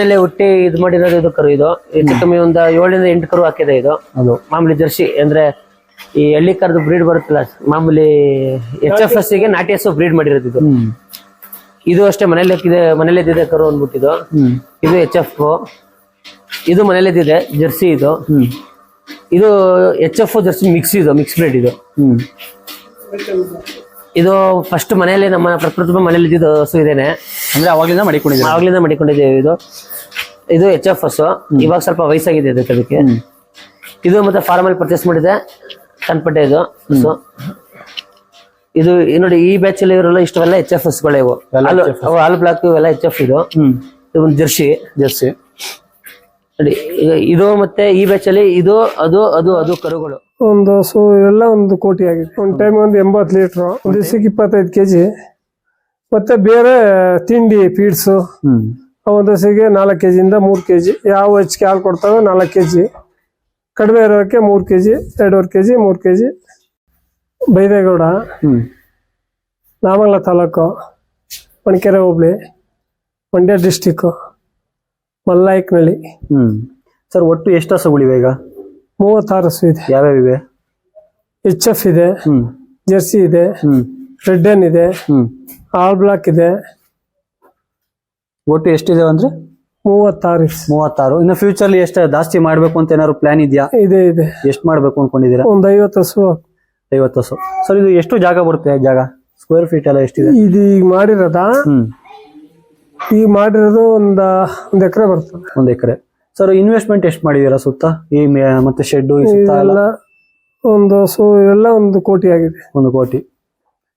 ನಮ್ಮನೇಲೆ ಹುಟ್ಟಿ ಇದು ಮಾಡಿರೋದು ಇದು ಕರು ಇದು. ಹೆಚ್ಚು ಕಮ್ಮಿ ಒಂದು ಏಳರಿಂದ ಎಂಟು ಕರು ಹಾಕಿದೆ ಇದು. ಅದು. ಮಾಮೂಲಿ ಜರ್ಸಿ ಅಂದ್ರೆ ಈ ಹಳ್ಳಿ ಕರ್ದು ಬ್ರೀಡ್ ಬರುತ್ತಲ್ಲ ಮಾಮೂಲಿ ಎಚ್ ಎಫ್ ಎಸ್ಗೆ ನಾಟಿ ಎಸ್ ಬ್ರೀಡ್ ಮಾಡಿರೋದು ಇದು. ಇದು ಅಷ್ಟೇ ಮನೇಲಿ ಹಾಕಿದೆ ಮನೇಲಿ ಇದ್ದಿದೆ ಕರು ಅಂದ್ಬಿಟ್ಟಿದ್ದು. ಇದು ಎಚ್ ಎಫ್ ಇದು ಮನೇಲಿ ಇದ್ದಿದೆ ಜರ್ಸಿ ಇದು. ಇದು ಎಚ್ ಎಫ್ ಜರ್ಸಿ ಮಿಕ್ಸ್ ಇದು ಮಿಕ್ಸ್ ಬ್ರೀಡ್ ಇದು. ಇದು ಫಸ್ಟ್ ಮನೆಯಲ್ಲಿ ನಮ್ಮ ಪ್ರಕೃತಿ ಮನೇಲಿ ಇದ್ದಿದ್ದು ಹಸು ಇದೇನೆ. ಅಂದ್ರೆ ಅವಾಗ್ಲಿಂದ ಮಡಿಕೊಂಡಿದ್ದೀವಿ ಆವಾಗ್ಲಿಂದ ಮಡಿಕೊಂಡಿದ್ದೇವೆ ಇದು. ಇದು ಎಚ್ ಎಫ್ ಹಸು ಇವಾಗ ಸ್ವಲ್ಪ ವಯಸ್ಸಾಗಿದೆ ಇದು ಅದಕ್ಕೆ ಇದು ಮತ್ತೆ ಫಾರ್ಮ್ ಅಲ್ಲಿ ಪರ್ಚೇಸ್ ಮಾಡಿದೆ. ಕನ್ಪಟ್ಟೆ ಇದು. ಹಸು ಇದು ಈ ನೋಡಿ ಈ ಬ್ಯಾಚ್ ಅಲ್ಲಿ ಇರೋಲ್ಲ ಇಷ್ಟವೆಲ್ಲ ಎಚ್ ಎಫ್ ಎಸ್ ಗಳೇ ಇವು. ಅವು ಹಾಲು ಬ್ಲಾಕ್ ಇವೆಲ್ಲ ಎಚ್ ಎಫ್ ಇದು. ಇದು ಒಂದು ಜರ್ಸಿ. ಜರ್ಸಿ. ನೋಡಿ ಇದು ಮತ್ತೆ ಈ ಬ್ಯಾಚ್ ಅಲ್ಲಿ ಇದು ಅದು ಅದು ಅದು ಕರುಗಳು. ಒಂದು ಸೊ ಎಲ್ಲ ಒಂದು ಕೋಟಿ ಆಗಿದೆ. ಒಂದು ಟೈಮ್ ಒಂದು ಎಂಬತ್ತು ಲೀಟ್ರು ಒಂದು ದಿವಸಕ್ಕೆ ಇಪ್ಪತ್ತೈದು ಕೆ ಜಿ ಮತ್ತೆ ಬೇರೆ ತಿಂಡಿ ಫೀಡ್ಸು ಒಂದು ದಿವಸಕ್ಕೆ ನಾಲ್ಕು ಕೆ ಜಿಯಿಂದ ಮೂರು ಕೆ ಜಿ ಯಾವ ಹೆಚ್ಚಿಗೆ ಹಾಲು ಕೊಡ್ತಾವೆ ನಾಲ್ಕು ಕೆ ಜಿ ಕಡಿಮೆ ಇರೋಕ್ಕೆ ಮೂರು ಕೆ ಜಿ ಎರಡೂವರೆ ಕೆ ಜಿ ಮೂರು K G Baidegowda Nagamangala taluk. Manikere hobli. Mandya district Mallayakanahalli ಹ್ಮ್. ಸರ್ ಒಟ್ಟು ಎಷ್ಟು ಹಸುಗಳಿವೆ ಈಗ? ಮೂವತ್ತಾರು ಹಸು ಇದೆ. ಯಾವ್ಯಾವ ಇವೆ? ಎಚ್ ಎಫ್ ಇದೆ. ಹ್ಮ್. ಜೆರ್ಸಿ ಇದೆ. ಹ್ಮ್. ರೆಡ್ ಎನ್ ಇದೆ. ಹ್ಮ್. ಆಲ್ ಬ್ಲಾಕ್ ಇದೆ. ಒಟ್ಟು ಎಷ್ಟಿದೆ ಅಂದ್ರೆ? ಮೂವತ್ತಾರು. ಮೂವತ್ತಾರು. ಇನ್ನು ಅಲ್ಲಿ ಎಷ್ಟು ಜಾಸ್ತಿ ಮಾಡ್ಬೇಕು ಅಂತ ಏನಾದ್ರು ಪ್ಲಾನ್ ಇದೆಯಾ? ಇದೆ ಇದೆ. ಎಷ್ಟು ಮಾಡ್ಬೇಕು ಅನ್ಕೊಂಡಿದ್ದೀರಾ? ಒಂದ್ ಐವತ್ತು ಹಸು ಐವತ್ತು ಹಸು. ಸರ್ ಇದು ಎಷ್ಟು ಜಾಗ ಬರುತ್ತೆ ಜಾಗ? ಸ್ಕ್ವೇರ್ ಫೀಟ್ ಎಲ್ಲ ಎಷ್ಟಿದೆ? ಇದು ಈಗ ಮಾಡಿರೋದ? ಹ್ಮ್. ಈಗ ಮಾಡಿರೋದು ಒಂದ ಒಂದ್ ಎಕರೆ ಬರ್ತದೆ. ಒಂದ್ ಎಕರೆ. ಸರ್ ಇನ್ವೆಸ್ಟ್ಮೆಂಟ್ ಎಷ್ಟು ಮಾಡಿದೀರಾ ಸುತ್ತ? ಈ ಮೇ- ಮತ್ತೆ ಶೆಡ್ ಸುತ್ತ ಎಲ್ಲ? ಒಂದು ಸೊ ಎಲ್ಲ ಒಂದು ಕೋಟಿ ಆಗಿದೆ. ಒಂದು ಕೋಟಿ.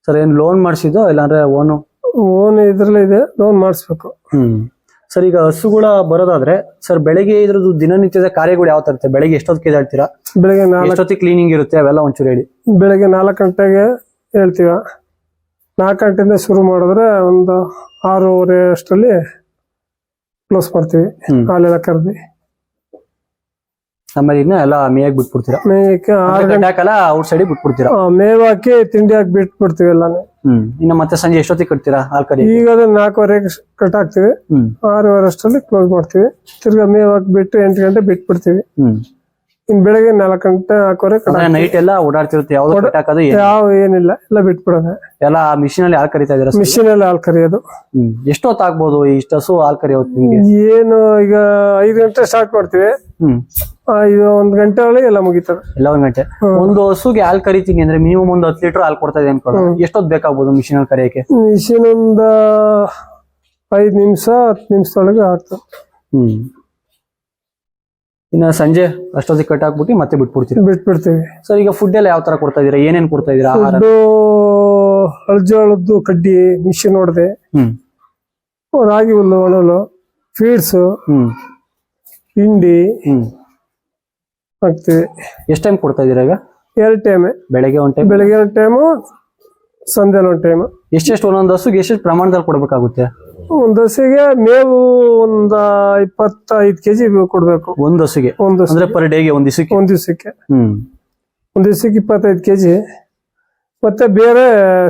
ಸರ್ ಏನ್ ಲೋನ್ ಮಾಡಿಸಿದ್ದು ಇಲ್ಲಾಂದ್ರೆ ಓನು ಓನ್ ಇದ್ರಲ್ಲೇ ಇದೆ ಲೋನ್ ಮಾಡಿಸ್ಬೇಕು. ಹ್ಮ್. ಸರ್ ಈಗ ಹಸುಗಳ ಬರೋದಾದ್ರೆ ಸರ್ ಬೆಳಗ್ಗೆ ಇದ್ರದ್ದು ದಿನನಿತ್ಯದ ಕಾರ್ಯಗಳು ಯಾವ ತರ ಇರುತ್ತೆ? ಬೆಳಗ್ಗೆ ಎಷ್ಟೊತ್ತಿಗೆ ಎದ್ದೇಳ್ತೀರಾ? ಬೆಳಗ್ಗೆ ನಾಲ್ಕು ಎಷ್ಟೊತ್ತಿಗೆ ಕ್ಲೀನಿಂಗ್ ಇರುತ್ತೆ? ಅವೆಲ್ಲ ಒಂಚೂರು ಹೇಳಿ. ಬೆಳಗ್ಗೆ ನಾಲ್ಕು ಗಂಟೆಗೆ ಹೇಳ್ತೀವ. ನಾಲ್ಕು ಗಂಟೆಯಿಂದ ಶುರು ಮಾಡಿದ್ರೆ ಒಂದು ಆರೂವರೆ ಅಷ್ಟರಲ್ಲಿ ಕ್ಲೋಸ್ ಮಾಡ್ತೀವಿ. ಹ್ಮ್. ಹಾಲೆಲ್ಲ ಕರೆದಿ. ಆಮೇಲೆ ಇನ್ನ ಎಲ್ಲ ಮೇಯಕ್ ಬಿಟ್ಬಿಡ್ತೀರಾ? ಮೇಯಕ್ಕೆ ಆರು ಗಂಟೆ ಹಾಕಲ್ಲ ಔಟ್ ಸೈಡ್ ಬಿಟ್ಬಿಡ್ತೀರಾ? ಮೇವು ಹಾಕಿ ತಿಂಡಿ ಹಾಕಿ ಬಿಟ್ಬಿಡ್ತೀವಿ ಎಲ್ಲಾನು. ಹ್ಮ್. ಇನ್ನ ಮತ್ತೆ ಸಂಜೆ ಎಷ್ಟೊತ್ತಿಗೆ ಕಟ್ತೀರಾ ಹಾಲ್ ಈಗ ಅದನ್ನ ನಾಲ್ಕುವರೆಗೆ ಕಟ್ ಹಾಕ್ತಿವಿ ಆರೂವರೆ ಅಷ್ಟರಲ್ಲಿ ಕ್ಲೋಸ್ ಮಾಡ್ತೀವಿ. ತಿರ್ಗಾ ಹಾಕಿ ಬಿಟ್ಟು ಎಂಟು ಗಂಟೆ ಬಿಟ್ಬಿಡ್ತೀವಿ. ಹ್ಮ್. ಇನ್ ಬೆಳಗ್ಗೆ ನಾಲ್ಕು ಗಂಟೆ ಹಾಕೋರೆ ನೈಟ್ ಎಲ್ಲ ಓಡಾಡ್ತಿರುತ್ತೆ ಯಾವ್ದು ಕಟ್ ಹಾಕೋದು ಯಾವ ಏನಿಲ್ಲ ಎಲ್ಲ ಬಿಟ್ಬಿಡೋಣ ಎಲ್ಲ ಮಿಷಿನ್ ಅಲ್ಲಿ ಹಾಲ್ ಕರಿತಾ ಇದೀರಾ ಮಿಷಿನ್ ಅಲ್ಲಿ ಹಾಲ್ ಕರಿಯೋದು. ಎಷ್ಟೊತ್ತು ಆಗ್ಬೋದು ಇಷ್ಟು ಹಸು ಹಾಲ್ ಕರಿಯೋದು ನಿಮ್ಗೆ? ಏನು ಈಗ ಐದು ಗಂಟೆ ಸ್ಟಾರ್ಟ್ ಮಾಡ್ತೀವಿ. ಒಂದ್ ಗಂಟೆ ಒಳಗೆ ಎಲ್ಲ ಮುಗಿತದೆ. ಎಲ್ಲ ಒಂದ್ ಗಂಟೆ. ಒಂದು ಹಸುಗೆ ಹಾಲು ಕರಿತೀನಿ ಅಂದ್ರೆ ಮಿನಿಮಮ್ ಒಂದು ಹತ್ತು ಲೀಟರ್ ಹಾಲು ಕೊಡ್ತಾ ಇದೆ ಅನ್ಕೊಳ್ಳಿ ಎಷ್ಟೊತ್ತು ಬೇಕಾಗ್ಬೋದು ಮಿಷಿನ್ ಅಲ್ಲಿ ಕರಿಯಕ್ಕೆ? ಮಿಷಿನ್ ಒಂದ ಐದ್ ನಿಮಿಷ ಹತ್ತು ನಿಮಿಷದೊಳಗೆ ಆಗ್ತದೆ. ಹ್ಮ್. ಇನ್ನ ಸಂಜೆ ಅಷ್ಟೊತ್ತಿಗೆ ಕಟ್ ಹಾಕ್ಬಿಟ್ಟು ಮತ್ತೆ ಬಿಟ್ಬಿಡ್ತೀವಿ ಬಿಟ್ಬಿಡ್ತೀವಿ. ಸರ್ ಈಗ ಫುಡ್ ಎಲ್ಲ ಯಾವ ತರ ಕೊಡ್ತಾ ಇದೀರಾ ಏನೇನ್ ಕೊಡ್ತಾ ಇದೀರಾ ಆಹಾರ? ಕಡ್ಡಿ ಮಿಷಿನ್ ಹೊಡೆದೆ. ಹ್ಮ್. ರಾಗಿ ಹುಲ್ಲು ಒಣಲು ಫೀಡ್ಸ್ ಹ್ಮ್. ಹಿಂಡಿ ಹ್ಮ್. ಹಾಕ್ತಿವಿ ಎಷ್ಟು ಟೈಮ್ ಕೊಡ್ತಾ ಇದೀರಾ ಈಗ? ಎರಡು ಟೈಮ್ ಬೆಳಗ್ಗೆ ಒಂದು ಟೈಮ್ ಬೆಳಗ್ಗೆ ಒಂದು ಟೈಮು ಸಂಜೆ ಒಂದು ಟೈಮು ಎಷ್ಟೆಷ್ಟು ಒಂದೊಂದು ಹಸುಗೆ ಎಷ್ಟೆಷ್ಟು ಪ್ರಮಾಣದಲ್ಲಿ ಕೊಡಬೇಕಾಗುತ್ತೆ? ಒಂದು ಹಸಿಗೆ ಮೇವು ಒಂದ ಇಪ್ಪತ್ತೈದು ಕೆಜಿ ಕೊಡ್ಬೇಕು. ಒಂದ್ ಹಸುಗೆ? ಒಂದು ಅಂದ್ರೆ ಪರ್ ಡೇಗೆ ಒಂದ್ ದಿವಸಕ್ಕೆ? ಒಂದ್ ದಿವಸಕ್ಕೆ. ಹ್ಮ್. ಒಂದ್ ದಿವಸಕ್ಕೆ ಇಪ್ಪತ್ತೈದು ಕೆಜಿ ಮತ್ತೆ ಬೇರೆ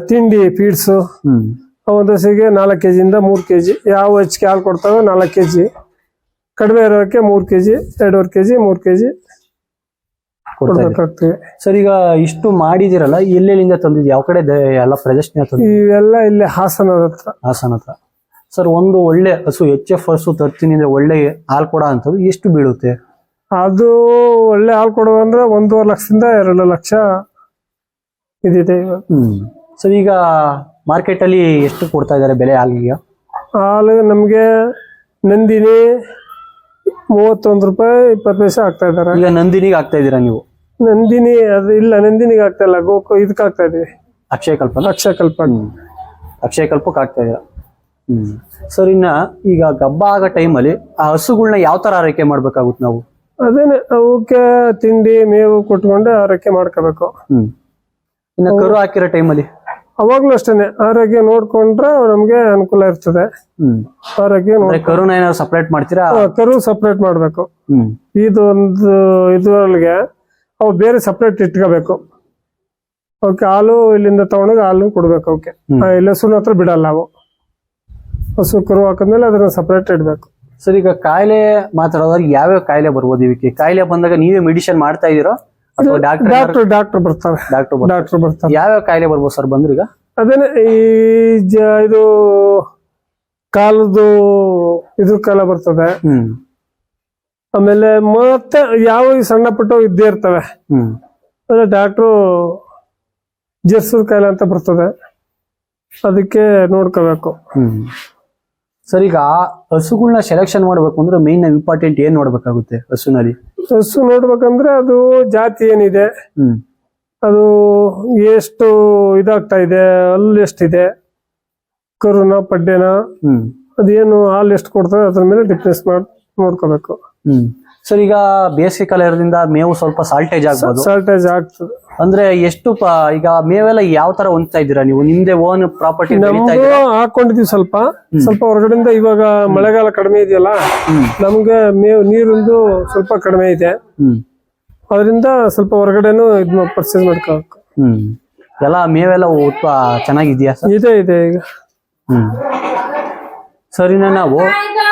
ತಿಂಡಿ ಫೀಡ್ಸ್ ಒಂದ್ ಒಂದು ಹಸಿಗೆ ನಾಲ್ಕು ಕೆಜಿಯಿಂದ ಮೂರು ಕೆಜಿ ಯಾವ ಹೆಚ್ಚಿಗೆ ಹಾಲು ಕೊಡ್ತಾವೆ ನಾಲ್ಕು ಕೆಜಿ ಕಡಿಮೆ ಇರೋಕ್ಕೆ ಮೂರು ಕೆಜಿ ಎರಡೂವರೆ ಕೆಜಿ ಮೂರು ಕೆಜಿ ಕೊಡ್ತಾ ಇದೆ ಕೊಡ್ಬೇಕಾಗ್ತದೆ. ಸರ್ ಈಗ ಇಷ್ಟು ಮಾಡಿದಿರಲ್ಲ ಎಲ್ಲೆಲ್ಲಿಂದ ತಂದಿದ್ ಯಾವ ಕಡೆ ದ- ಎಲ್ಲ ಪ್ರದರ್ಶನ ತಂದಿದ್ದು ಇವೆಲ್ಲ ಇಲ್ಲಿ ಹಾಸನ ಹತ್ರ. ಹಾಸನ ಹತ್ರ. ಸರ್ ಒಂದು ಒಳ್ಳೆ ಹಸು ಎಚ್ ಎಫ್ ಹಸು ತರ್ತೀನಿ ಅಂದ್ರೆ ಒಳ್ಳೆ ಹಾಲ್ ಕೊಡ ಅಂತದ್ದು ಎಷ್ಟು ಬೀಳುತ್ತೆ? ಅದು ಒಳ್ಳೆ ಹಾಲು ಕೊಡುವ ಅಂದ್ರೆ ಒಂದೂವರೆ ಲಕ್ಷದಿಂದ ಎರಡು ಲಕ್ಷ ಇದಿದೆ ಇವಾಗ. ಹ್ಮ್. ಸರ್ ಈಗ ಮಾರ್ಕೆಟ್ ಅಲ್ಲಿ ಎಷ್ಟು ಕೊಡ್ತಾ ಇದಾರೆ ಬೆಲೆ ಹಾಲಿಗೆ? ಹಾಲು ನಮಗೆ ನಂದಿನಿ ಮೂವತ್ತೊಂದು ರೂಪಾಯಿ ಇಪ್ಪತ್ತು ಪೈಸೆ ಆಗ್ತಾ ಇದಾರೆ ಈಗ ನಂದಿನಿಗೆ ಆಗ್ತಾ ಇದ್ದೀರಾ ನೀವು? ನಂದಿನಿ ಅದು ಇಲ್ಲ ನಂದಿನಿಗೆ ಆಗ್ತಾ ಇಲ್ಲ. ಗೋಕು ಇದಕ್ಕೆ ಆಗ್ತಾ ಇದೀವಿ ಅಕ್ಷಯ ಕಲ್ಪನ ಅಕ್ಷಯ ಕಲ್ಪ. ಅಕ್ಷಯ ಕಲ್ಪಕ್ಕೆ ಆಗ್ತಾ ಇದ್ದೀರಾ? ಹ್ಮ್. ಸರ್ ಇನ್ನ ಈಗ ಗಬ್ಬ ಆಗೋ ಟೈಮಲ್ಲಿ ಆ ಹಸುಗಳನ್ನ ಯಾವ ತರ ಆರೈಕೆ ಮಾಡ್ಬೇಕಾಗುತ್ತೆ ನಾವು? ಅದೇನೆ ಅವಕ್ಕೆ ತಿಂಡಿ ಮೇವು ಕೊಟ್ಕೊಂಡು ಆರೈಕೆ ಮಾಡ್ಕೋಬೇಕು. ಹ್ಮ್. ಇನ್ನ ಕರು ಹಾಕಿರೋ ಟೈಮಲ್ಲಿ? ಅವಾಗ್ಲೂ ಅಷ್ಟೇನೆ. ಆರೋಗ್ಯ ನೋಡ್ಕೊಂಡ್ರೆ ನಮ್ಗೆ ಅನುಕೂಲ ಇರ್ತದೆ. ಆರೋಗ್ಯ ಕರುನ ಏನಾದ್ರು ಸಪ್ರೇಟ್ ಮಾಡ್ತೀರಾ? ಕರು ಸಪ್ರೇಟ್ ಮಾಡ್ಬೇಕು. ಇದು ಇದೊಂದು ಇದ್ರೊಳಗೆ ಅವು ಬೇರೆ ಸಪ್ರೇಟ್ ಇಟ್ಕೋಬೇಕು. ಅವಕ್ಕೆ ಹಾಲು ಇಲ್ಲಿಂದ ತಗೊಂಡಾಗ ಹಾಲು ಕೊಡ್ಬೇಕು ಅವಕ್ಕೆ. ಇಲ್ಲ ಹಸುನ ಹತ್ರ ಬಿಡಲ್ಲ ಅವು. ಹಸು ಕರು ಹಾಕಿದ್ಮೇಲೆ ಅದನ್ನ ಸಪ್ರೇಟ್ ಇಡ್ಬೇಕು. ಸರ್ ಈಗ ಕಾಯಿಲೆ ಮಾತಾಡೋದಾಗ ಯಾವ್ಯಾವ ಕಾಯಿಲೆ ಬರ್ಬೋದು? ಇವಕ್ಕೆ ಕಾಯಿಲೆ ಬಂದಾಗ ನೀವೇ ಮೆಡಿಸಿನ್ ಮಾಡ್ತಾ ಇದೀರೋ ಡಾಕ್ಟರ್ ಡಾಕ್ಟರ್ ಡಾಕ್ಟರ್ ಬರ್ತಾರೆ. ಡಾಕ್ಟರ್ ಡಾಕ್ಟರ್ ಬರ್ತಾರೆ. ಯಾವ ಕಾಯಿಲೆ ಬರ್ಬೋದು ಸರ್ ಬಂದ್ರೀಗ ಅದೇನೆ ಈ ಇದು ಕಾಲದ್ದು ಇದ್ರ ಕಾಲ ಬರ್ತದೆ. ಆಮೇಲೆ ಮತ್ತೆ ಯಾವ ಈ ಸಣ್ಣ ಪುಟ್ಟ ಇದ್ದೇ ಇರ್ತವೆ. ಅದೇ ಅಂದ್ರೆ ಡಾಕ್ಟ್ರು ಜರ್ಸದ ಕಾಯಿಲೆ ಅಂತ ಬರ್ತದೆ. ಅದಕ್ಕೆ ನೋಡ್ಕೋಬೇಕು. ಹ್ಮ್. ಸರ್ ಈಗ ಹಸುಗಳನ್ನ ಸೆಲೆಕ್ಷನ್ ಮಾಡ್ಬೇಕು ಅಂದ್ರೆ ಮೇನ್ ಇಂಪಾರ್ಟೆಂಟ್ ಏನ್ ನೋಡ್ಬೇಕಾಗುತ್ತೆ ಹಸುನಲ್ಲಿ? ಹಸು ನೋಡ್ಬೇಕಂದ್ರೆ ಅದು ಜಾತಿ ಏನಿದೆ. ಅದು ಎಷ್ಟು ಇದಾಗ್ತಾ ಇದೆ ಅಲ್ಲಿ ಎಷ್ಟಿದೆ ಕರುನ ಪಡ್ಡೆನ ಅದೇನು ಹಾಲು ಎಷ್ಟು ಕೊಡ್ತಾರೆ ಅದ್ರ ಮೇಲೆ ಡಿಫ್ರೆನ್ಸ್ ಮಾಡಿ ನೋಡ್ಕೋಬೇಕು. ಹ್ಮ್. ಸರ್ ಈಗ ಬೇಸಿಗೆ ಕಾಲ ಇರೋದ್ರಿಂದ ಮೇವು ಸ್ವಲ್ಪ ಸಾಲ್ಟೇಜ್ ಆಗ್ಬೋದು. ಸಾಲ್ಟೇಜ್ ಆಗ್ತದೆ. ಅಂದ್ರೆ ಎಷ್ಟು ಪ- ಈಗ ಮೇವೆಲ್ಲ ಯಾವ ತರ ಹೊಂದ್ತಾ ಇದ್ದೀರಾ ನೀವು? ನಿಮ್ದೇ ಓನ್ ಪ್ರಾಪರ್ಟಿ ಹಾಕೊಂಡಿದೀವಿ ಸ್ವಲ್ಪ. ಸ್ವಲ್ಪ ಹೊರಗಡೆಯಿಂದ ಇವಾಗ ಮಳೆಗಾಲ ಕಡಿಮೆ ಇದೆಯಲ್ಲ ನಮ್ಗೆ ಮೇವು ನೀರಿಂದು ಸ್ವಲ್ಪ ಕಡಿಮೆ ಇದೆ. ಹ್ಮ್. ಅದರಿಂದ ಸ್ವಲ್ಪ ಹೊರಗಡೆನು ಇದ್ ಪರ್ಚೇಸ್ ಮಾಡ್ಕೋಬೇಕು ಹ್ಮ್. ಎಲ್ಲ ಮೇವೆಲ್ಲ ಉತ್ಪ ಚೆನ್ನಾಗಿದ್ಯಾ ಸರ್ ಇದೆ ಇದೆ ಈಗ. ಹ್ಮ್. ಸರಿನಾ ನಾವು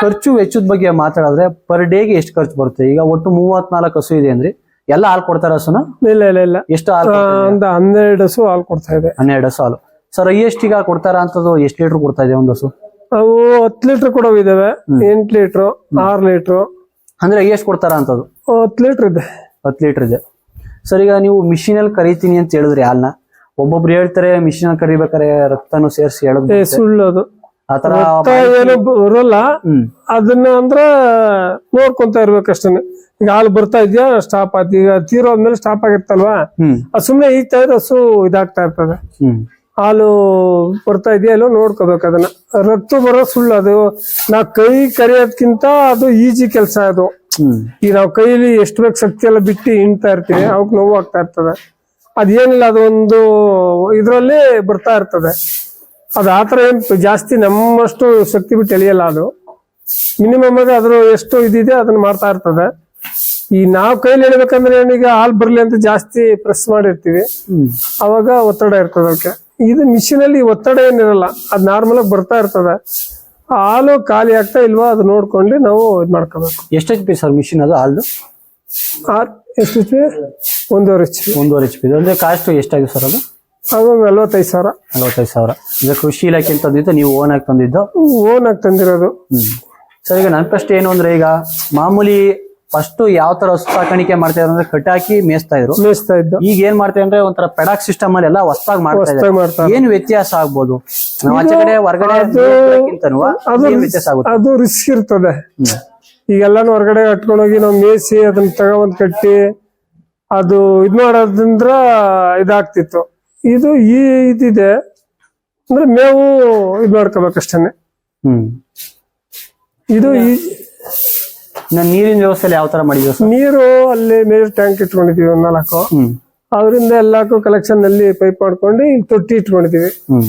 ಖರ್ಚು ವೆಚ್ಚದ ಬಗ್ಗೆ ಮಾತಾಡಿದ್ರೆ ಪರ್ ಡೇಗೆ ಎಷ್ಟು ಖರ್ಚು ಬರುತ್ತೆ? ಈಗ ಒಟ್ಟು ಮೂವತ್ನಾಲ್ಕು ಹಸು ಇದೆ ಅಂದ್ರೆ ಎಲ್ಲ ಹಾಲು ಕೊಡ್ತಾರ ಹಸುನ? ಇಲ್ಲ ಇಲ್ಲ ಇಲ್ಲ. ಎಷ್ಟು ಹಾಲು ಒಂದು ಹನ್ನೆರಡು ಹಸು ಹಾಲು ಕೊಡ್ತಾ ಇದೆ. ಹನ್ನೆರಡು ಹಸು ಹಾಲು. ಸರ್ ಎಷ್ಟು ಈಗ ಕೊಡ್ತಾರ ಅಂತದ್ದು ಎಷ್ಟು ಲೀಟರ್ ಕೊಡ್ತಾ ಇದೆ ಒಂದು ಹಸು? ಅವು ಹತ್ತು ಲೀಟರ್ ಕೊಡೋ ಇದಾವೆ. ಎಂಟು ಲೀಟ್ರು ಆರು ಲೀಟ್ರು. ಅಂದ್ರೆ ಎಷ್ಟು ಕೊಡ್ತಾರ ಅಂತದ್ದು? ಹತ್ತು ಲೀಟರ್ ಇದೆ. ಹತ್ತು ಲೀಟರ್ ಇದೆ. ಸರ್ ಈಗ ನೀವು ಮಿಷಿನಲ್ಲಿ ಕರಿತೀನಿ ಅಂತ ಹೇಳಿದ್ರಿ ಹಾಲ್ನ. ಒಬ್ಬೊಬ್ರು ಹೇಳ್ತಾರೆ ಮಿಷಿನಲ್ಲಿ ಕರಿಬೇಕಾರೆ ರಕ್ತನು ಸೇರಿಸಿ ಹೇಳೋದು ಸುಳ್ಳು ಅದು ಆತರ ರಕ್ತ ಏನು ಬರಲ್ಲ. ಅದನ್ನ ಅಂದ್ರ ನೋಡ್ಕೊಂತ ಇರ್ಬೇಕಷ್ಟೇನೆ ಈಗ ಹಾಲು ಬರ್ತಾ ಇದೆಯಾ ಸ್ಟಾಪ್ ಆಯ್ತು. ಈಗ ತೀರೋದ್ಮೇಲೆ ಸ್ಟಾಪ್ ಆಗಿರ್ತಲ್ವಾ? ಅದು ಸುಮ್ನೆ ಈಗ್ತಾ ಇದ್ರೆ ಹಸು ಇದಾಗ್ತಾ ಇರ್ತದೆ. ಹಾಲು ಬರ್ತಾ ಇದೆಯಾ ಇಲ್ಲೋ ನೋಡ್ಕೋಬೇಕು ಅದನ್ನ. ರಕ್ತ ಬರೋ ಸುಳ್ಳು ಅದು. ನಾವ್ ಕೈ ಕರೆಯೋದ್ಕಿಂತ ಅದು ಈಜಿ ಕೆಲಸ ಅದು. ಈ ಈಗ ನಾವು ಕೈಲಿ ಎಷ್ಟು ಬೇಕು ಶಕ್ತಿ ಎಲ್ಲ ಬಿಟ್ಟು ಹಿಂಡ್ತಾ ಇರ್ತೀವಿ ಅವಕ್ ನೋವು ಆಗ್ತಾ ಇರ್ತದೆ. ಅದೇನಿಲ್ಲ ಅದೊಂದು ಇದ್ರಲ್ಲಿ ಬರ್ತಾ ಇರ್ತದೆ. ಅದು ಆತರ ಏನ್ ಜಾಸ್ತಿ ನಮ್ಮಷ್ಟು ಶಕ್ತಿ ಬಿಟ್ಟು ಎಳಿಯಲ್ಲ ಅದು. ಮಿನಿಮಮ್ ಆಗಿ ಅದ್ರ ಎಷ್ಟು ಇದಿದೆ ಅದನ್ನ ಮಾಡ್ತಾ ಇರ್ತದೆ. ಈ ನಾವ್ ಕೈಲಿ ಎಳಿಬೇಕಂದ್ರೆ ಏನೀಗ ಹಾಲು ಬರ್ಲಿ ಅಂತ ಜಾಸ್ತಿ ಪ್ರೆಸ್ ಮಾಡಿರ್ತೀವಿ. ಅವಾಗ ಒತ್ತಡ ಇರ್ತದೆ ಅದಕ್ಕೆ. ಇದು ಮಿಷಿನ್ ಅಲ್ಲಿ ಒತ್ತಡ ಏನಿರಲ್ಲ ಅದು ನಾರ್ಮಲ್ ಆಗಿ ಬರ್ತಾ ಇರ್ತದೆ. ಆ ಹಾಲು ಖಾಲಿ ಆಗ್ತಾ ಇಲ್ವಾ ಅದು ನೋಡ್ಕೊಂಡು ನಾವು ಇದ್ ಮಾಡ್ಕೋಬೇಕು. ಎಷ್ಟು ಎಚ್ ಪಿ ಸರ್ ಮಿಷಿನ್ ಅದು ಹಾಲು ಎಷ್ಟು ಎಚ್ ಪಿ ಒಂದೂವರೆ ಎಚ್ ಪಿ ಒಂದೂವರೆ ಎಚ್ ಪಿ ಅಂದ್ರೆ ಕಾಸ್ಟ್ ಎಷ್ಟಾಗಿದೆ ಸರ್ ಅದು? ನಲ್ವತ್ತೈದು ಸಾವಿರ. ನಲವತ್ತೈದು ಸಾವಿರ. ಈಗ ಕೃಷಿ ಇಲಾಖೆ ತಂದಿದ್ದು ನೀವು ಓನ್ ಆಗಿ ತಂದಿದ್ದು? ಓನ್ ಆಗಿ ತಂದಿರೋದು. ಸರ್ ಈಗ ನನ್ನ ಪ್ರಶ್ನೆ ಏನು ಅಂದ್ರೆ ಈಗ ಮಾಮೂಲಿ ಫಸ್ಟ್ ಯಾವ ತರ ಹೊಸ ಸಾಕಾಣಿಕೆ ಮಾಡ್ತಾ ಇದ್ರು ಅಂದ್ರೆ ಕಟ್ಟಾಕಿ ಮೇಯಿಸ್ತಾ ಇದ್ರು. ಮೇಸ್ತಾ ಇದ್ದು. ಈಗ ಏನ್ ಮಾಡ್ತಾರೆ ಅಂದ್ರೆ ಒಂಥರ ಪೆಡಾಕ್ ಸಿಸ್ಟಮ್ ಅಲ್ಲಿ ಎಲ್ಲ ಹೊಸದಾಗಿ ಮಾಡ್ತಾ. ಏನ್ ವ್ಯತ್ಯಾಸ ಆಗ್ಬೋದು? ನಾವು ಆಚೆ ಕಡೆ ಹೊರಗಡೆ ವ್ಯತ್ಯಾಸ ಆಗುತ್ತೆ? ಅದು ರಿಸ್ಕ್ ಇರ್ತದೆ. ಈಗೆಲ್ಲಾನು ಹೊರಗಡೆ ಕಟ್ಕೊಂಡೋಗಿ ನಾವು ಮೇಯಿಸಿ ಅದನ್ನ ತಗೊಂಡ್ ಕಟ್ಟಿ ಅದು ಇದ್ ಮಾಡೋದ್ರಿಂದ ಇದಾಗ್ತಿತ್ತು. ಇದು ಈ ಇದಿದೆ. ಅಂದ್ರೆ ಮೇವು ಇದು ಮಾಡ್ಕೋಬೇಕಷ್ಟೇನೆ. ಹ್ಮ್. ಇದು ಈ ನೀರಿನ ವ್ಯವಸ್ಥೆ ಯಾವ ತರ ಮಾಡಿದ್ವಿ ಸರ್? ನೀರು ಅಲ್ಲಿ ಮೇಲ್ ಟ್ಯಾಂಕ್ ಇಟ್ಕೊಂಡಿದೀವಿ ಒಂದ್ ನಾಲ್ಕು. ಹ್ಮ್. ಅದರಿಂದ ಎಲ್ಲಾಕು ಕಲೆಕ್ಷನ್ನಲ್ಲಿ ಪೈಪ್ ಮಾಡ್ಕೊಂಡು ಇಲ್ಲಿ ತೊಟ್ಟಿ ಇಟ್ಕೊಂಡಿದೀವಿ ಹ್ಮ್.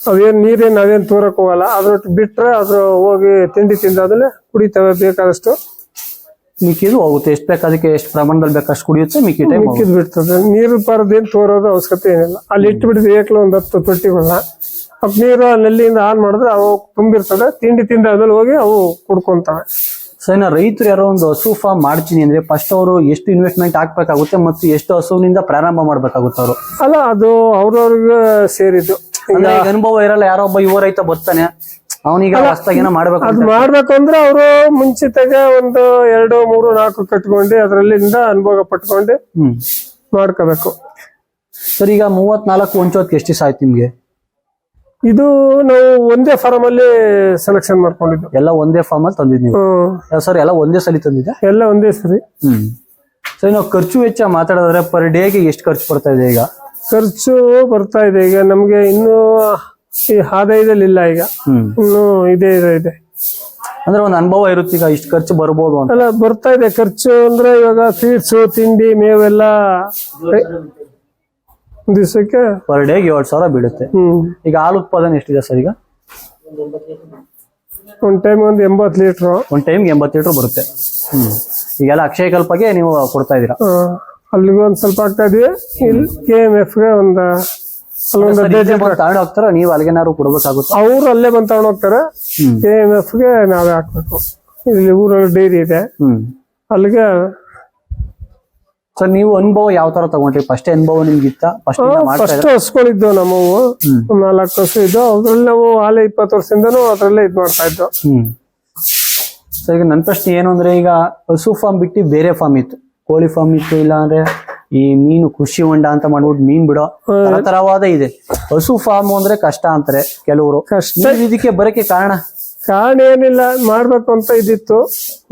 ಅವೇನ್ ನೀರೇನ್ ನಾವೇನ್ ತೋರಕ್ ಹೋಗಲ್ಲ. ಅದ್ರ ಬಿಟ್ರೆ ಅದ್ರ ಹೋಗಿ ತಿಂಡಿ ತಿಂದಾದ್ಮೇಲೆ ಕುಡಿತವೆ ಬೇಕಾದಷ್ಟು. ಮಿಕ್ಕಿದು ಹೋಗುತ್ತೆ. ಎಷ್ಟು ಬೇಕು ಅದಕ್ಕೆ ಎಷ್ಟು ಪ್ರಮಾಣದಲ್ಲಿ ಬೇಕು ಅಷ್ಟು ಕುಡಿಯುತ್ತೆ ಮಿಕ್ಕಿ ಟೈಮ್ ಮಿಕ್ಕಿದ್ ಬಿಡ್ತದೆ. ನೀರು ಪಾರದೇನ್ ತೋರೋದು ಅವಶ್ಯಕತೆ ಏನಿಲ್ಲ. ಅಲ್ಲಿ ಇಟ್ಟು ಬಿಡಿದ್ರೆ ಏಕಲ ಒಂದು ಹತ್ತು ತೊಟ್ಟಿಗಳನ್ನ. ಅಪ್ ನೀರು ನೆಲ್ಲಿಯಿಂದ ಆನ್ ಮಾಡಿದ್ರೆ ಅವು ತುಂಬಿರ್ತದೆ. ತಿಂಡಿ ತಿಂದಾದ್ಮೇಲೆ ಹೋಗಿ ಅವು ಕುಡ್ಕೊಂತವೆ. ಸರ್ ರೈತರು ಯಾರೋ ಒಂದು ಹಸು ಫಾರ್ಮ್ ಮಾಡ್ತೀನಿ ಅಂದ್ರೆ ಫಸ್ಟ್ ಅವರು ಎಷ್ಟು ಇನ್ವೆಸ್ಟ್ಮೆಂಟ್ ಹಾಕ್ಬೇಕಾಗುತ್ತೆ ಮತ್ತು ಎಷ್ಟು ಹಸುವಿನಿಂದ ಪ್ರಾರಂಭ ಮಾಡ್ಬೇಕಾಗುತ್ತೆ ಅವರು? ಅಲ್ಲ ಅದು ಅವ್ರವ್ರಿಗೆ ಸೇರಿದ್ದು. ಈಗ ಅನುಭವ ಇರಲ್ಲ ಯಾರೋ ಒಬ್ಬ ಯುವ ರೈತ ಬರ್ತಾನೆ. ಅವನಿಗೆ ಮಾಡ್ಬೇಕು ಅದ್ ಮಾಡ್ಬೇಕು ಅಂದ್ರೆ ಅವರು ಮುಂಚಿತಾಗ ಒಂದು ಎರಡು ಮೂರು ನಾಲ್ಕು ಕಟ್ಕೊಂಡು ಅದ್ರಲ್ಲಿಂದ ಅನುಭವ ಪಟ್ಕೊಂಡು ಮಾಡ್ಕೋಬೇಕು. ಸರ್ ಈಗ ಮೂವತ್ನಾಲ್ಕು ಒಂಚೋತ್ಗೆ ಎಷ್ಟು ದಿವಸ ಆಯ್ತು ನಿಮ್ಗೆ? ಇದು ನಾವು ಒಂದೇ ಫಾರ್ಮ್ ಅಲ್ಲಿ ಸೆಲೆಕ್ಷನ್ ಮಾಡ್ಕೊಂಡಿದ್ದು. ಎಲ್ಲ ಒಂದೇ ಫಾರ್ಮ್ ಅಲ್ಲಿ ತಂದಿದ್ದೀವಿ ಸರ್ ಎಲ್ಲ ಒಂದೇ ಸಲ ತಂದಿದ್ದೆ ಎಲ್ಲ ಒಂದೇ ಸರಿ ಹ್ಮ್. ಸರಿ ನಾವು ಖರ್ಚು ವೆಚ್ಚ ಮಾತಾಡಿದ್ರೆ ಪರ್ ಡೇಗೆ ಎಷ್ಟು ಖರ್ಚು ಬರ್ತಾ ಇದೆ ಈಗ? ಖರ್ಚು ಬರ್ತಾ ಇದೆ ಈಗ ನಮ್ಗೆ ಇನ್ನೂ ಈ ಆದಾಯದಲ್ಲಿ ಇಲ್ಲ ಈಗ ಇನ್ನು ಇದೇ ಇದೆ ಇದೆ. ಅಂದ್ರೆ ಒಂದು ಅನುಭವ ಇರುತ್ತೆ ಈಗ ಇಷ್ಟು ಖರ್ಚು ಬರ್ಬೋದು ಅಂತ. ಅಲ್ಲ ಬರ್ತಾ ಇದೆ. ಖರ್ಚು ಅಂದ್ರೆ ಇವಾಗ ಸ್ವೀಟ್ಸ್ ತಿಂಡಿ ಮೇವೆಲ್ಲ ದಿವಸಕ್ಕೆ ಪರ್ ಡೇಗೆ ಏಳು ಸಾವಿರ ಬೀಳುತ್ತೆ. ಈಗ ಹಾಲು ಉತ್ಪಾದನೆ ಎಷ್ಟಿದೆ ಸರ್ ಈಗ? ಒಂದ್ ಟೈಮ್ ಒಂದು ಎಂಬತ್ತು ಲೀಟ್ರು ಒಂದ್ ಟೈಮ್ಗೆ ಎಂಬತ್ತು ಲೀಟರ್ ಬರುತ್ತೆ. ಹ್ಮ್. ಈಗೆಲ್ಲ ಅಕ್ಷಯ ಕಲ್ಪಗೆ ನೀವು ಕೊಡ್ತಾ ಇದ್ದೀರಾ? ಅಲ್ಲಿಗೆ ಒಂದ್ ಸ್ವಲ್ಪ ಆಗ್ತಾ ಇದೀವಿ ಕೆ ಎಂ ಎಫ್ಗೆ ಒಂದ್ ತಗೊಂಡು ಹೋಗ್ತಾರ? ನೀವು ಅಲ್ಲಿಗೇನಾದ್ರು ಕೊಡ್ಬೇಕಾಗುತ್ತೆ? ಅವ್ರು ಅಲ್ಲೇ ಬಂದ್ ತಗೊಂಡು ಹೋಗ್ತಾರೆ. ಎಂ ಎಫ್ಗೆ ನಾವೇ ಹಾಕ್ಬೇಕು. ಇಲ್ಲಿ ಊರಲ್ಲಿ ಡೈರಿ ಇದೆ. ಹ್ಮ್. ಅಲ್ಲಿಗೆ ಸರ್ ನೀವು ಅನುಭವ ಯಾವ ತರ ತಗೊಂಡ್ರಿ? ಫಸ್ಟ್ ಅನುಭವ ನಿಮ್ಗಿತ್ತ ಫಸ್ಟ್ ಫಸ್ಟ್ ಹಸ್ಗಳಿದ್ದು ನಮ್ಮವು ನಾಲ್ಕು ಹಸು ಇದ್ದು ಅದ್ರಲ್ಲಿ ನಾವು ಆಲೆ ಇಪ್ಪತ್ತು ವರ್ಷದಿಂದನೂ ಅದ್ರಲ್ಲೇ ಇದ್ ಮಾಡ್ತಾ ಇದ್ದು. ಸರ್ ಈಗ ನನ್ನ ಪ್ರಶ್ನೆ ಏನು ಅಂದ್ರೆ ಈಗ ಹಸು ಫಾರ್ಮ್ ಬಿಟ್ಟು ಬೇರೆ ಫಾರ್ಮ್ ಇತ್ತು. ಕೋಳಿ ಫಾರ್ಮ್ ಇತ್ತು ಇಲ್ಲ ಅಂದ್ರೆ ಈ ಮೀನು ಕೃಷಿ ಹೊಂಡ ಅಂತ ಮಾಡ್ಬಿಟ್ಟು ಮೀನ್ ಬಿಡೋ ತರ ತರವಾದ ಇದೆ. ಹಸು ಫಾರ್ಮ್ ಅಂದ್ರೆ ಕಷ್ಟ ಅಂತಾರೆ ಕೆಲವರು. ಇದಕ್ಕೆ ಬರಕ್ಕೆ ಕಾರಣ? ಕಾರಣ ಏನಿಲ್ಲ ಮಾಡ್ಬೇಕು ಅಂತ ಇದಿತ್ತು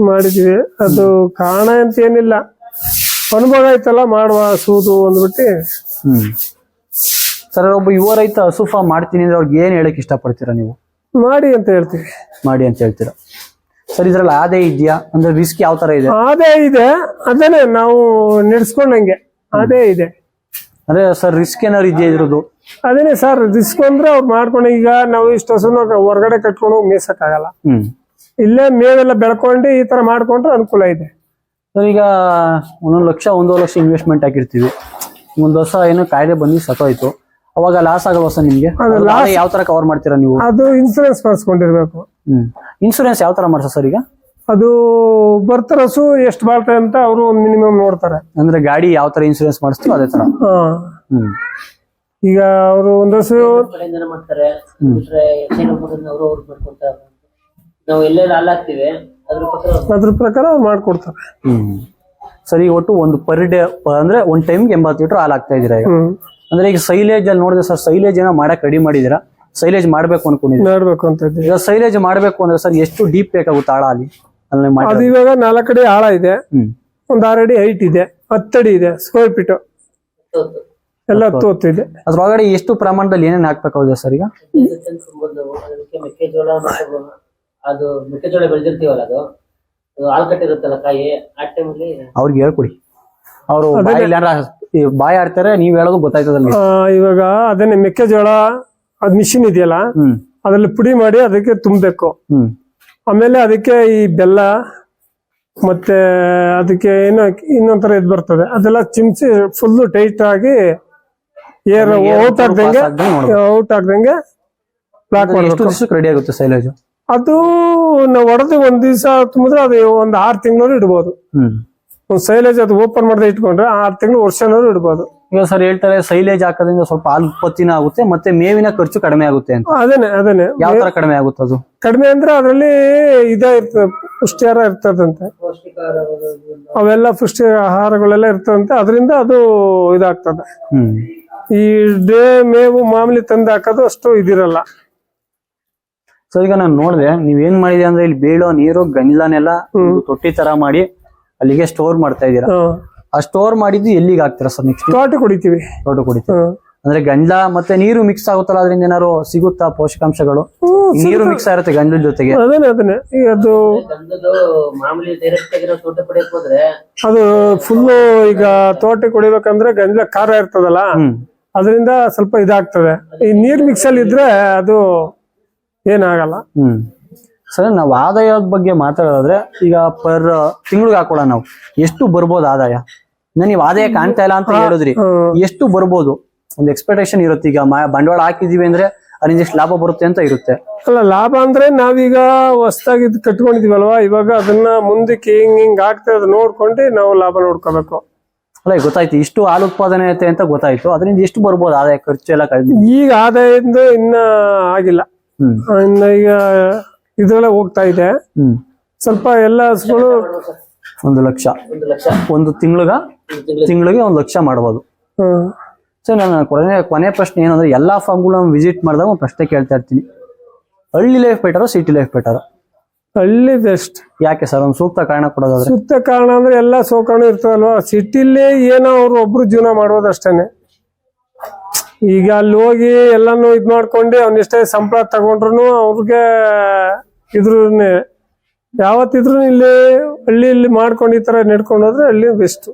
ಮಾಡಿದ್ವಿ. ಅದು ಕಾರಣ ಅಂತ ಏನಿಲ್ಲ. ಅನುಭವ ಆಯ್ತಲ್ಲ ಮಾಡುವ ಸೂದು ಅಂದ್ಬಿಟ್ಟು. ಹ್ಮ್. ಸರ್ ಒಬ್ಬ ಯುವ ರೈತ ಹಸು ಫಾರ್ಮ್ ಮಾಡ್ತೀನಿ ಅಂದ್ರೆ ಅವ್ರಿಗೆ ಏನ್ ಹೇಳಕ್ ಇಷ್ಟಪಡ್ತೀರಾ ನೀವು? ಮಾಡಿ ಅಂತ ಹೇಳ್ತೀವಿ. ಮಾಡಿ ಅಂತ ಹೇಳ್ತೀರಾ? ಸರ್ ಇದ್ರಲ್ಲಿ ಆದಾಯ ಇದೆಯಾ? ಅಂದ್ರೆ ರಿಸ್ಕ್ ಯಾವ ತರ ಇದೆ? ಅದೇ ಇದೆ ಅದನ್ನೇ ನಾವು ನಡೆಸ್ಕೊಂಡಂಗೆ. ಅದೇ ಇದೆ. ಅದೇ ಸರ್ ರಿಸ್ಕ್ ಏನಾದ್ರು ಇದೆಯಾ ಇದ್ರದ್ದು? ಅದೇನೆ ಸರ್ ರಿಸ್ಕ್ ಅಂದ್ರೆ ಅವ್ರು ಮಾಡ್ಕೊಂಡು ಈಗ ನಾವು ಇಷ್ಟು ಹಸುನ ಹೊರಗಡೆ ಕಟ್ಕೊಂಡು ಹೋಗಿ ಮೇಯ್ಸಕ್ಕಾಗಲ್ಲ. ಹ್ಮ್. ಇಲ್ಲೇ ಮೇವೆಲ್ಲ ಬೆಳ್ಕೊಂಡು ಈ ತರ ಮಾಡ್ಕೊಂಡ್ರೆ ಅನುಕೂಲ ಇದೆ. ಸರ್ ಈಗ ಒಂದೊಂದು ಲಕ್ಷ ಒಂದೂವರೆ ಲಕ್ಷ ಇನ್ವೆಸ್ಟ್ಮೆಂಟ್ ಹಾಕಿರ್ತೀವಿ. ಒಂದು ವರ್ಷ ಏನೋ ಕಾಯ್ದೆ ಬಂದು ಸತ್ತೋಯ್ತು. ಅವಾಗ ಲಾಸ್ ಆಗಲ್ವಾ ಸರ್ ನಿಮ್ಗೆ? ಯಾವ ತರ ಕವರ್ ಮಾಡ್ತೀರಾ ನೀವು? ಅದು ಇನ್ಸೂರೆನ್ಸ್ ಮಾಡಿಸ್ಕೊಂಡಿರ್ಬೇಕು. ಹ್ಮ್. ಇನ್ಶೂರೆನ್ಸ್ ಯಾವ ತರ ಮಾಡ್ಸ ಸರ್ ಈಗ? ಅದು ಬರ್ತಾರ ಹಸು ಎಷ್ಟು ಬಾಳ್ತಾರೆ ಅಂತ ಅವರು ಒಂದು ಮಿನಿಮಮ್ ನೋಡ್ತಾರೆ. ಅಂದ್ರೆ ಗಾಡಿ ಯಾವ ತರ ಇನ್ಸೂರೆನ್ಸ್ ಮಾಡಿಸ್ತೀವಿ ಅದೇ ತರ? ಹಾ. ಹ್ಮ್. ಈಗ ಅವರು ಒಂದು ಹಸು ಕಡೆಯಿಂದನೇ ಮಾಡ್ತಾರೆ ಬಿಟ್ರೆ ಅವರು ಅವ್ರು ಮಾಡ್ಕೊಂತಾರೆ ನಾವು ಎಲ್ಲೆಲ್ಲ ಅದ್ರ ಪ್ರಕಾರ ಅದ್ರ ಪ್ರಕಾರ ಅವ್ರು ಮಾಡ್ಕೊಡ್ತಾರೆ. ಹ್ಮ್. ಸರಿ ಒಟ್ಟು ಒಂದು ಪರ್ ಡೇ ಅಂದ್ರೆ ಒಂದ್ ಟೈಮ್ಗೆ ಎಂಬತ್ತು ಲೀಟರ್ ಹಾಲು ಆಗ್ತಾ ಇದೀರಾ ಈಗ? ಹ್ಮ್. ಅಂದ್ರೆ ಈಗ ಸೈಲೇಜ್ ಅಲ್ಲಿ ನೋಡಿದ್ರೆ ಸರ್ ಸೈಲೇಜ್ ಏನೋ ಮಾಡಕ್ ರೆಡಿ ಮಾಡಿದೀರಾ ಸೈಲೇಜ್ ಮಾಡ್ಬೇಕು ಅನ್ಕೊಂಡಿದ್ದೀರಾ? ಮಾಡ್ಬೇಕು ಅಂತ ಇದ್ದೀವಿ. ಈಗ ಸೈಲೇಜ್ ಮಾಡ್ಬೇಕು ಅಂದ್ರೆ ಸರ್ ಎಷ್ಟು ಡೀಪ್ ಬೇಕಾಗುತ್ತೆ ಆಳ ಅಲ್ಲಿ ಅದು ಇವಾಗ ನಾಲ್ಕು ಅಡಿ ಆಳ ಇದೆ. ಒಂದ್ ಆರಡಿ ಅಡಿ ಹೈಟ್ ಇದೆ. ಹತ್ತಡಿ ಇದೆ ಸ್ಕ್ವೇರ್ ಫೀಟ್ ಎಲ್ಲ ಹತ್ತು ಹತ್ತು ಇದೆ. ಅದ್ರೊಳಗಡೆ ಎಷ್ಟು ಪ್ರಮಾಣದಲ್ಲಿ ಏನೇನು ಹಾಕ್ಬೇಕಾಗುತ್ತೆ ಸರ್ ಈಗ? ಒಂದು ಅದಕ್ಕೆ ಮೆಕ್ಕೆಜೋಳ ಮತ್ತೆ ಅದು ಮೆಕ್ಕೆಜೋಳ ಬೆಳೆದಿರ್ತೀವಲ್ಲ ಅದು? ಅದು ಹಾಲು ಕಟ್ಟಿರುತ್ತಲ್ಲ ಕಾಯಿ ಆ ಟೈಮಲ್ಲಿ ಅವ್ರಿಗೆ ಹೇಳ್ಕೊಡಿ. ಅವರು ಬಾಯಿ ಬಾಯಿ ಆಡ್ತಾರೆ ನೀವ್ ಹೇಳೋದು ಗೊತ್ತಾಯ್ತದಲ್ಲ ಇವಾಗ ಅದನ್ನೇ ಮೆಕ್ಕೆಜೋಳ ಅದ್ ಮಿಷಿನ್ ಇದೆಯಲ್ಲ ಅದ್ರಲ್ಲಿ ಪುಡಿ ಮಾಡಿ ಅದಕ್ಕೆ ತುಂಬಬೇಕು. ಆಮೇಲೆ ಅದಕ್ಕೆ ಈ ಬೆಲ್ಲ ಮತ್ತೆ ಅದಕ್ಕೆ ಏನೋ ಇನ್ನೊಂಥರ ಇದು ಬರ್ತದೆ. ಅದೆಲ್ಲ ಚಿಮ್ಸಿ ಫುಲ್ ಟೈಟ್ ಆಗಿ ಏರ್ ಔಟ್ ಆಗ್ದಂಗೆ ಔಟ್ ಆಗ್ದಂಗೆ ಎಷ್ಟು ರೆಡಿ ಆಗುತ್ತೆ ಸೈಲೇಜ್ ಅದು ನಾವು ಹೊಡೆದು ಒಂದ್ ದಿವಸ ತುಂಬಿದ್ರೆ ಅದು ಒಂದ್ ಆರ್ ತಿಂಗಳು ಇಡ್ಬೋದು. ಒಂದ್ ಸೈಲೇಜ್ ಅದು ಓಪನ್ ಮಾಡದೆ ಇಟ್ಕೊಂಡ್ರೆ ಆರ್ ತಿಂಗಳು ವರ್ಷನೂ ಇಡ್ಬೋದು. ಈಗ ಸರ್ ಹೇಳ್ತಾರೆ ಸೈಲೇಜ್ ಹಾಕೋದ್ರಿಂದ ಸ್ವಲ್ಪ ಹಾಲು ಉತ್ಪತ್ತಿನ ಆಗುತ್ತೆ ಮತ್ತೆ ಮೇವಿನ ಖರ್ಚು ಕಡಿಮೆ ಆಗುತ್ತೆ ಅಂತ. ಅದೇನೆ ಅದೇನೆ ಯಾವ ತರ ಕಡಿಮೆ ಆಗುತ್ತೆ ಅದು? ಕಡಿಮೆ ಅಂದ್ರೆ ಅದರಲ್ಲಿ ಇದೇ ಇರ್ತದೆ ಪುಷ್ಟಿಹಾರ ಇರ್ತದಂತೆ. ಅವೆಲ್ಲ ಪುಷ್ಟಿ ಆಹಾರಗಳೆಲ್ಲ ಇರ್ತದಂತೆ ಅದರಿಂದ ಅದು ಇದಾಗ್ತದೆ. ಹ್ಮ್. ಈ ಡೇ ಮೇವು ಮಾಮೂಲಿ ತಂದು ಹಾಕೋದು ಅಷ್ಟು ಇದಿರಲ್ಲ. ಸೊ ಈಗ ನಾನು ನೋಡಿದೆ ನೀವ್ ಏನ್ ಮಾಡಿದೆ ಅಂದ್ರೆ ಇಲ್ಲಿ ಬೀಳೋ ನೀರು ಗಂಜಲನೆಲ್ಲ ತೊಟ್ಟಿ ತರ ಮಾಡಿ ಅಲ್ಲಿಗೆ ಸ್ಟೋರ್ ಮಾಡ್ತಾ ಇದೀರಾ. ಆ ಸ್ಟೋರ್ ಮಾಡಿದ್ದು ಎಲ್ಲಿಗೆ ಹಾಕ್ತೀರಾ ಸರ್ ನೆಕ್ಸ್ಟ್ ತೋಟ ಕುಡಿತೀವಿ. ತೋಟ ಕುಡಿತೀವಿ ಅಂದ್ರೆ ಗಂಡ ಮತ್ತೆ ನೀರು ಮಿಕ್ಸ್ ಆಗುತ್ತಲ್ಲ ಅದರಿಂದ ಏನಾರು ಸಿಗುತ್ತಾ ಪೋಷಕಾಂಶಗಳು? ನೀರು ಮಿಕ್ಸ್ ಆಗಿರುತ್ತೆ ಗಂಡ ಜೊತೆಗೆ. ಅದೇನೆ ಅದನ್ನೇ. ಈಗ ಅದು ಮಾಮೂಲಿ ಡೈರೆಕ್ಟ್ ಆಗಿರೋ ತೋಟ ಕುಡಿಯಕ್ ಹೋದ್ರೆ ಅದು ಫುಲ್ಲು ಈಗ ತೋಟ ಕುಡಿಬೇಕಂದ್ರೆ ಗಂಜಲ ಖಾರ ಇರ್ತದಲ್ಲ ಹ್ಮ್. ಅದರಿಂದ ಸ್ವಲ್ಪ ಇದಾಗ್ತದೆ. ಈ ನೀರ್ ಮಿಕ್ಸ್ ಅಲ್ಲಿ ಇದ್ರೆ ಅದು ಏನಾಗಲ್ಲ. ಹ್ಮ್. ಸರ್ ನಾವು ಆದಾಯದ ಬಗ್ಗೆ ಮಾತಾಡೋದಾದ್ರೆ ಈಗ ಪರ್ ತಿಂಗಳಿಗೆ ಹಾಕೊಳ್ಳೋಣ ನಾವು. ಎಷ್ಟು ಬರ್ಬೋದು ಆದಾಯ? ನೀವು ಆದಾಯ ಕಾಣ್ತಾ ಇಲ್ಲ ಅಂತ ಹೇಳಿದ್ರಿ. ಎಷ್ಟು ಬರ್ಬೋದು? ಒಂದು ಎಕ್ಸ್ಪೆಕ್ಟೇಷನ್ ಇರುತ್ತೆ. ಈಗ ಬಂಡವಾಳ ಹಾಕಿದೀವಿ ಅಂದ್ರೆ ಅದರಿಂದ ಎಷ್ಟು ಲಾಭ ಬರುತ್ತೆ ಅಂತ ಇರುತ್ತೆ. ಅಲ್ಲ ಲಾಭ ಅಂದ್ರೆ ನಾವೀಗ ಹೊಸದಾಗಿ ಇದ್ ಕಟ್ಕೊಂಡಿದೀವಲ್ವಾ? ಇವಾಗ ಅದನ್ನ ಮುಂದಕ್ಕೆ ಹಿಂಗ್ ಹಿಂಗ್ ಆಗ್ತಾ ಇರೋದು ನೋಡ್ಕೊಂಡು ನಾವು ಲಾಭ ನೋಡ್ಕೋಬೇಕು. ಅಲ್ಲ ಗೊತ್ತಾಯ್ತು. ಇಷ್ಟು ಹಾಲು ಉತ್ಪಾದನೆ ಐತೆ ಅಂತ ಗೊತ್ತಾಯ್ತು. ಅದರಿಂದ ಎಷ್ಟು ಬರ್ಬೋದು ಆದಾಯ ಖರ್ಚು ಎಲ್ಲ ಕಳೆದ ಈಗ ಆದಾಯದಿಂದ ಇನ್ನ ಆಗಿಲ್ಲ. ಇನ್ನ ಈಗ ಇದ್ರಲ್ಲೇ ಹೋಗ್ತಾ ಇದೆ. ಹ್ಮ್. ಸ್ವಲ್ಪ ಎಲ್ಲ ಹಸುಗಳು ಒಂದು ಲಕ್ಷ. ಒಂದು ತಿಂಗಳಿಗ ಒಂದು ತಿಂಗ್ಳಿಗ. ತಿಂಗಳಿಗೆ ಒಂದು ಲಕ್ಷ ಮಾಡ್ಬೋದು. ಹ್ಮ್, ಸೊ ನಾನು ಕೊನೆ ಕೊನೆ ಪ್ರಶ್ನೆ ಏನಂದ್ರೆ ಅಂದ್ರೆ ಎಲ್ಲಾ ಫಾರ್ಮ್ಗಳು ನಾವು ವಿಸಿಟ್ ಮಾಡಿದಾಗ ಒಂದು ಪ್ರಶ್ನೆ ಕೇಳ್ತಾ ಇರ್ತೀನಿ. ಹಳ್ಳಿ life better city life better ಹಳ್ಳಿ ಬೆಸ್ಟ್ ಯಾಕೆ ಸರ್ ಒಂದು ಸೂಕ್ತ ಕಾರಣ ಕೊಡೋದಾದ್ರೆ? ಸೂಕ್ತ ಕಾರಣ ಅಂದ್ರೆ ಎಲ್ಲ ಸೋಕಾಣು ಇರ್ತಾವಲ್ವಾ ಸಿಟಿಲಿ ಏನೋ ಅವ್ರು ಒಬ್ರು ಜೀವನ ಮಾಡೋದಷ್ಟೇನೆ ಈಗ ಅಲ್ಲಿ ಹೋಗಿ ಎಲ್ಲಾನು ಇದ್ ಮಾಡ್ಕೊಂಡು ಅವ್ನೆಷ್ಟೇ ಸಂಬಳ ತಗೊಂಡ್ರು ಅವ್ರಿಗೆ ಇದ್ರನ್ನೇ ಯಾವತ್ತಿದ್ರು ಇಲ್ಲಿ ಹಳ್ಳಿಯಲ್ಲಿ ಮಾಡ್ಕೊಂಡು ಈ ತರ ನಡ್ಕೊಂಡು ಹೋದ್ರೆ ಹಳ್ಳಿ ಬೆಸ್ಟ್